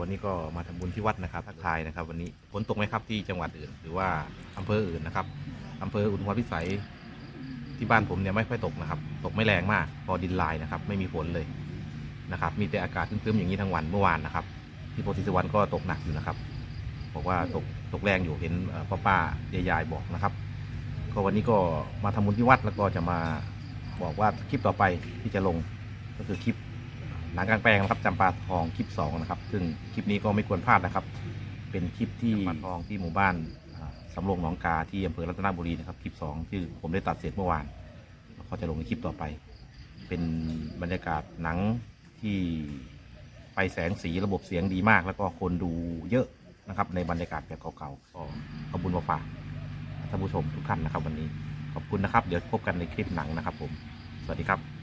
วันนี้ก็มาทำบุญที่วัดนะครับทักทายนะครับ วันนี้ฝนตกไหมครับที่จังหวัดอื่น หรือว่าอำเภออื่นนะครับอำเภออุทุมพรพิสัยที่บ้านผมเนี่ยไม่ค่อยตกนะครับ ตกไม่แรงมาก พอดินลายนะครับ ไม่มีฝนเลยนะครับ มีแต่อากาศครึ้มๆอย่างนี้ทั้งวันเมื่อวานนะครับ ที่โพธิสวรรค์ก็ตกหนักอยู่นะครับบอกว่าตกตกแรงอยู่เห็นป้าป้ายายๆบอกนะครับ ก็วันนี้ก็มาทำบุญที่วัดแล้วก็จะมาบอกว่าคลิปต่อไปที่จะลงก็คือคลิป หนังกลางแปลงนะครับจำปาทองคลิปสองนะครับ ซึ่งคลิปนี้ก็ไม่ควรพลาดนะครับ เป็นคลิปที่จำปาทองที่หมู่บ้านสำโรงหนองกาที่อำเภอรัตนบุรีนะครับคลิปสองที่ผมได้ตัดเสร็จเมื่อวานก็จะลงในคลิปต่อไป เป็นบรรยากาศหนังที่ไฟแสงสีระบบเสียงดีมาก แล้วก็คนดูเยอะนะครับ ในบรรยากาศแบบเก่าๆก็ขอบคุณมาฝากท่านผู้ชมทุกท่านนะครับวันนี้ขอบคุณนะครับ เดี๋ยวพบกันในคลิปหนังนะครับผม สวัสดีครับ